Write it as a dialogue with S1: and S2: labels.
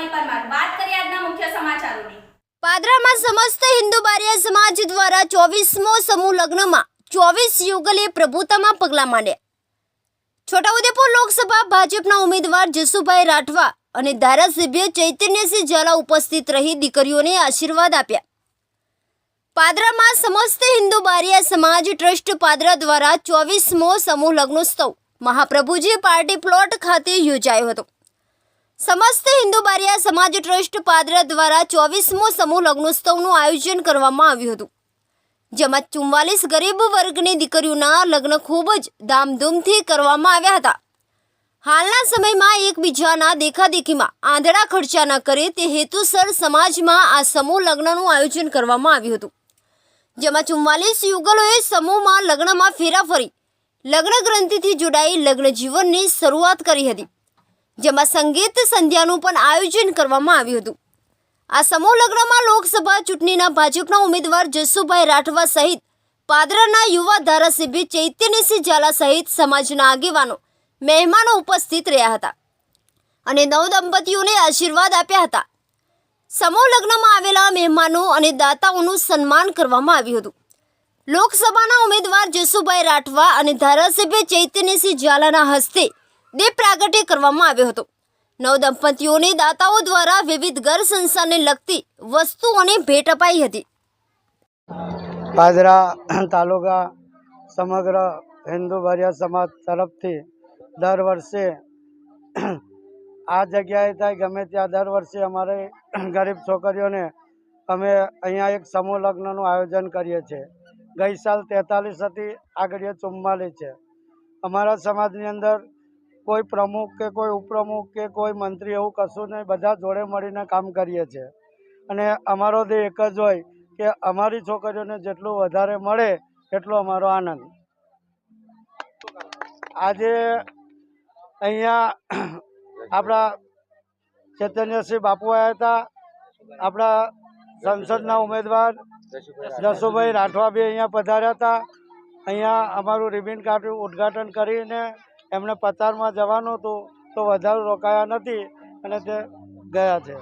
S1: કૃપાલી પરમાર વાત કરીએ આજના મુખ્ય સમાચારોની.
S2: પાદરામાં સમસ્ત હિન્દુ બારિયા સમાજ દ્વારા ચોવીસમો સમૂહ લગ્નમાં ચોવીસ યુગલે પ્રભુતામાં પગલાં માંડ્યા. છોટાઉદેપુર લોકસભા ભાજપના ઉમેદવાર જસુભાઈ રાઠવા અને ધારાસભ્ય ચૈતન્યસિંહ ઝાલા ઉપસ્થિત રહી દીકરીઓને આશીર્વાદ આપ્યા. પાદરામાં સમસ્ત હિન્દુ બારિયા સમાજ ટ્રસ્ટ પાદરા દ્વારા ચોવીસમો સમૂહ લગ્નોત્સવ મહાપ્રભુજી પાર્ટી પ્લોટ ખાતે યોજાયો હતો. સમસ્ત હિન્દુ બારિયા સમાજ ટ્રસ્ટ પાદરા દ્વારા ચોવીસમો સમૂહ લગ્નોત્સવનું આયોજન કરવામાં આવ્યું હતું, જેમાં ચુમ્માલીસ ગરીબ વર્ગની દીકરીઓના લગ્ન ખૂબ જ ધામધૂમથી કરવામાં આવ્યા હતા. હાલના સમયમાં એકબીજાના દેખાદેખીમાં આંધળા ખર્ચા ન કરે તે હેતુસર સમાજમાં આ સમૂહ લગ્નનું આયોજન કરવામાં આવ્યું હતું, જેમાં ચુમ્માલીસ યુગલોએ સમૂહમાં લગ્નમાં ફેરા ફરી લગ્ન ગ્રંથિથી જોડાઈ લગ્ન જીવનની શરૂઆત કરી હતી. જેમાં સંગીત સંધ્યાનું પણ આયોજન કરવામાં આવ્યું હતું. આ સમૂહ લગ્નમાં લોકસભા ચૂંટણીના ભાજપના ઉમેદવાર જસુભાઈ રાઠવા સહિત પાદરાના યુવા ધારાસભ્ય ચૈતન્યસિંહ ઝાલા સહિત સમાજના આગેવાનો, મહેમાનો ઉપસ્થિત રહ્યા હતા અને નવ દંપતીઓને આશીર્વાદ આપ્યા હતા. સમૂહ લગ્નમાં આવેલા મહેમાનો અને દાતાઓનું સન્માન કરવામાં આવ્યું હતું. લોકસભાના ઉમેદવાર જસુભાઈ રાઠવા અને ધારાસભ્ય ચૈતન્યસિંહ ઝાલાના હસ્તે દીપ પ્રાગટ્ય કરવામાં આવ્યો હતો. નવ દંપતીઓને દાતાઓ દ્વારા વિવિધ ઘર સંસારને લગતી વસ્તુઓની ભેટ અપાઈ હતી.
S3: પાદરા તાલુકા સમગ્ર હિન્દુ ભર્યા સમાજ તરફથી દર વર્ષે આ જગ્યાએ થાય ગમે ત્યાં દર વર્ષે અમારે ગરીબ છોકરીઓને અમે અહીંયા એક સમૂહ લગ્નનું આયોજન કરીએ છીએ. ગઈ સાલ તેતાલીસ હતી આગળ ચુમ્માલીસ છે. અમારા સમાજની અંદર કોઈ પ્રમુખ કે કોઈ ઉપપ્રમુખ કે કોઈ મંત્રી એવું કશું નહીં, બધા જોડે મળીને કામ કરીએ છીએ. અને અમારો દેહ એક જ હોય કે અમારી છોકરીઓને જેટલું વધારે મળે એટલો અમારો આનંદ. આજે અહીંયા આપણા ચૈતન્યસિંહ બાપુ આવ્યા હતા. આપણા સંસદના ઉમેદવાર જસુભાઈ રાઠવા બી અહીંયા પધાર્યા હતા. અહીંયા અમારું રિબિન કાર્ડ ઉદ્ઘાટન કરીને એમને પચારમાં જવાનું હતું તો વધારે રોકાયા નથી અને તે ગયા છે.